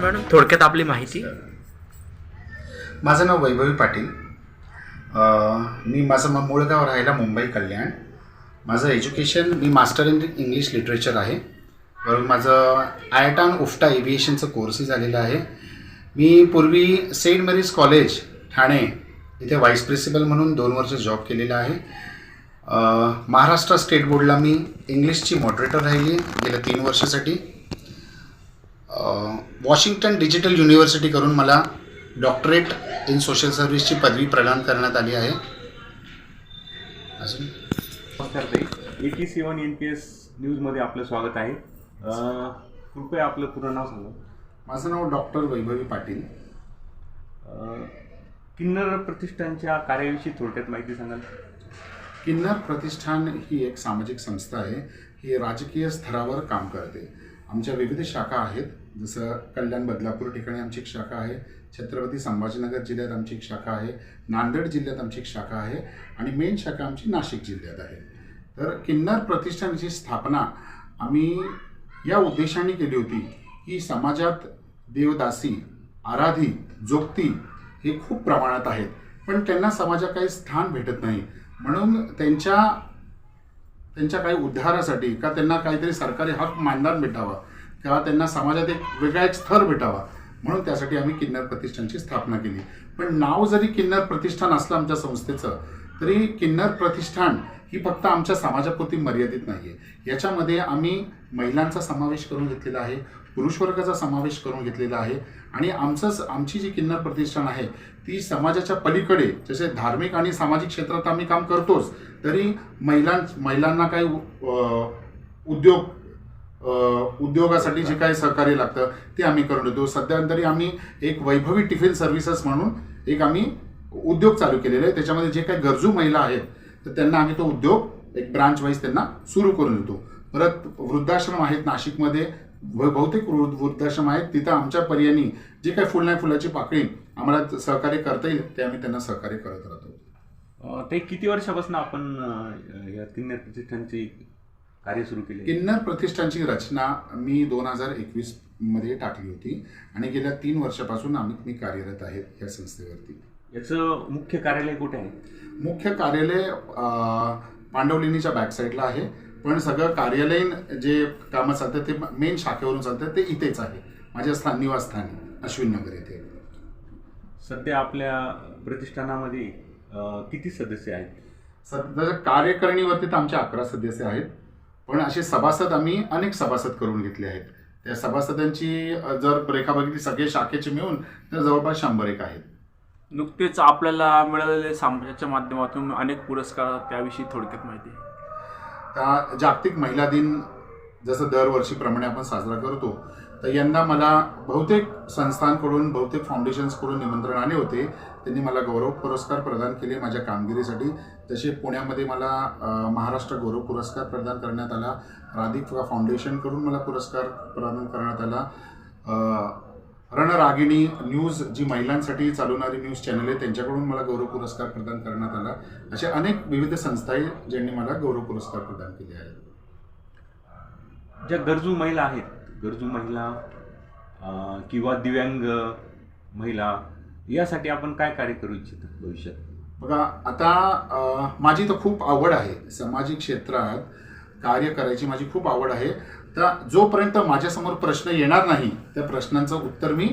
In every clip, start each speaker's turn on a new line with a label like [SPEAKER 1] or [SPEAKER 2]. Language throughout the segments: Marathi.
[SPEAKER 1] मॅडम थोडक्यात आपली माहिती?
[SPEAKER 2] माझं नाव वैभवी पाटील. मी माझं म- मूळ गाव राहायला मुंबई कल्याण. माझं एज्युकेशन मी मास्टर इन इंग्लिश लिटरेचर आहे. वरून माझं आयटान उफ्टा एव्हिएशनचं कोर्सही झालेलं आहे. मी पूर्वी सेंट मेरीज कॉलेज ठाणे इथे व्हाईस प्रिन्सिपल म्हणून दोन वर्ष जॉब केलेला आहे. महाराष्ट्र स्टेट बोर्डला मी इंग्लिशची मॉडरेटर राहिली गेल्या तीन वर्षासाठी. वॉशिंग्टन डिजिटल युनिव्हर्सिटी करून मला डॉक्टरेट इन सोशल सर्व्हिसची पदवी प्रदान करण्यात आली आहे. अजून?
[SPEAKER 3] नमस्कार ताई. A T C one N P S न्यूजमध्ये आपलं स्वागत आहे. कृपया आपलं पूर्ण नाव सांगा.
[SPEAKER 2] माझं नाव डॉक्टर वैभवी पाटील.
[SPEAKER 3] किन्नर प्रतिष्ठानच्या कार्याविषयी थोडक्यात माहिती सांगाल?
[SPEAKER 2] किन्नर प्रतिष्ठान ही एक सामाजिक संस्था आहे. ही राजकीय स्तरावर काम करते. आमच्या विविध शाखा आहेत. जसं कल्याण बदलापूर ठिकाणी आमची एक शाखा आहे. छत्रपती संभाजीनगर जिल्ह्यात आमची एक शाखा आहे. नांदेड जिल्ह्यात आमची एक शाखा आहे. आणि मेन शाखा आमची नाशिक जिल्ह्यात आहे. तर किन्नर प्रतिष्ठानची स्थापना आम्ही या उद्देशाने केली होती की समाजात देवदासी आराधी जोगती हे खूप प्रमाणात आहेत. पण त्यांना समाजात काही स्थान भेटत नाही. म्हणून त्यांच्या त्यांच्या काही उद्धारासाठी का त्यांना काहीतरी सरकारी हक मानदान भेटावा किंवा त्यांना समाजात एक वेगळा एक स्तर भेटावा म्हणून त्यासाठी आम्ही किन्नर प्रतिष्ठानची स्थापना केली. पण नाव जरी किन्नर प्रतिष्ठान असलं आमच्या संस्थेचं तरी किन्नर प्रतिष्ठान ही फक्त आमच्या समाजापुरती मर्यादित नाही आहे याच्यामध्ये आम्ही महिलांचा समावेश करून घेतलेला आहे पुरुष वर्गाचा समावेश करून घेतलेला आहे. आणि आमचंच आमची जी किन्नर प्रतिष्ठान आहे ती समाजाच्या पलीकडे जसे धार्मिक आणि सामाजिक क्षेत्रात आम्ही काम करतोच तरी महिलां महिलांना काही उद्योग उद्योगासाठी जे काही सहकार्य लागतं ते आम्ही करून देतो. सध्या तरी आम्ही एक वैभवी टिफिन सर्व्हिसेस म्हणून एक आम्ही उद्योग चालू केलेला आहे. त्याच्यामध्ये जे काही गरजू महिला आहेत तर त्यांना आम्ही तो उद्योग एक ब्रांच वाईज त्यांना सुरू करून देतो. परत वृद्धाश्रम आहेत नाशिकमध्ये बहुतेक वृद्ध वृद्धाश्रम आहेत. तिथं आमच्या पर्यानी जे काही फुल नाही फुलाची पाकळी आम्हाला सहकार्य करता येईल ते आम्ही त्यांना सहकार्य करत राहतो.
[SPEAKER 3] ताई किती वर्षापासून आपण या किन्नर प्रतिष्ठानचे कार्य सुरू केले?
[SPEAKER 2] किन्नर प्रतिष्ठानची रचना मी दोन हजार एकवीसमध्ये टाकली होती आणि गेल्या तीन वर्षापासून आम्ही मी कार्यरत आहे या संस्थेवरती.
[SPEAKER 3] याचं मुख्य कार्यालय कुठे आहे?
[SPEAKER 2] मुख्य कार्यालय पांडवलिनीच्या बॅक साईडला आहे. पण सगळं कार्यालयीन जे कामं चालतं ते मेन शाखेवरून चालतं ते इथेच आहे. माझ्या स्थान निवासस्थानी अश्विन नगर येथे.
[SPEAKER 3] सध्या आपल्या प्रतिष्ठानामध्ये किती सदस्य आहेत?
[SPEAKER 2] सध्या कार्यकारिणीवरती तर आमचे अकरा सदस्य आहेत. पण असे सभासद आम्ही अनेक सभासद करून घेतले आहेत. त्या सभासदांची जर रेखा बघितली सगळे शाखेचे मिळून तर जवळपास शंभर एक आहेत.
[SPEAKER 1] नुकतेच आपल्याला मिळालेले सामाजाच्या माध्यमातून अनेक पुरस्कार त्याविषयी थोडक्यात माहिती
[SPEAKER 2] त्या जागतिक महिला दिन जसं दरवर्षीप्रमाणे आपण साजरा करतो तर यंदा मला बहुतेक संस्थांकडून बहुतेक फाउंडेशन्सकडून निमंत्रण आले होते. त्यांनी मला गौरव पुरस्कार प्रदान केले माझ्या कामगिरीसाठी. जसे पुण्यामध्ये मला महाराष्ट्र गौरव पुरस्कार प्रदान करण्यात आला राधिका फाउंडेशनकडून मला पुरस्कार प्रदान करण्यात आला. रणरागिणी न्यूज जी महिलांसाठी चालवणारी न्यूज चॅनल आहे त्यांच्याकडून मला गौरव पुरस्कार प्रदान करण्यात आला. असे अनेक विविध संस्था आहे ज्यांनी मला गौरव पुरस्कार प्रदान केले आहेत.
[SPEAKER 3] ज्या गरजू महिला आहेत गरजू महिला किंवा दिव्यांग महिला यासाठी आपण काय कार्य करू इच्छितो भविष्यात?
[SPEAKER 2] बघा आता माझी तर खूप आवड आहे सामाजिक क्षेत्रात. कार्य करायची माझी खूप आवड आहे. तर जोपर्यंत माझ्यासमोर प्रश्न येणार नाही त्या प्रश्नांचं उत्तर मी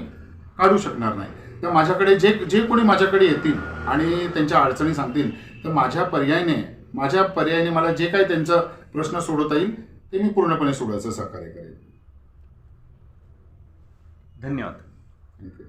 [SPEAKER 2] काढू शकणार नाही. तर माझ्याकडे जे जे कोणी माझ्याकडे येतील आणि त्यांच्या अडचणी सांगतील तर माझ्या पर्यायाने माझ्या पर्यायाने मला जे काही त्यांचा प्रश्न सोडवता येईल ते मी पूर्णपणे सोडवायचं सहकार्य करेन.
[SPEAKER 3] धन्यवाद.
[SPEAKER 2] थँक्यू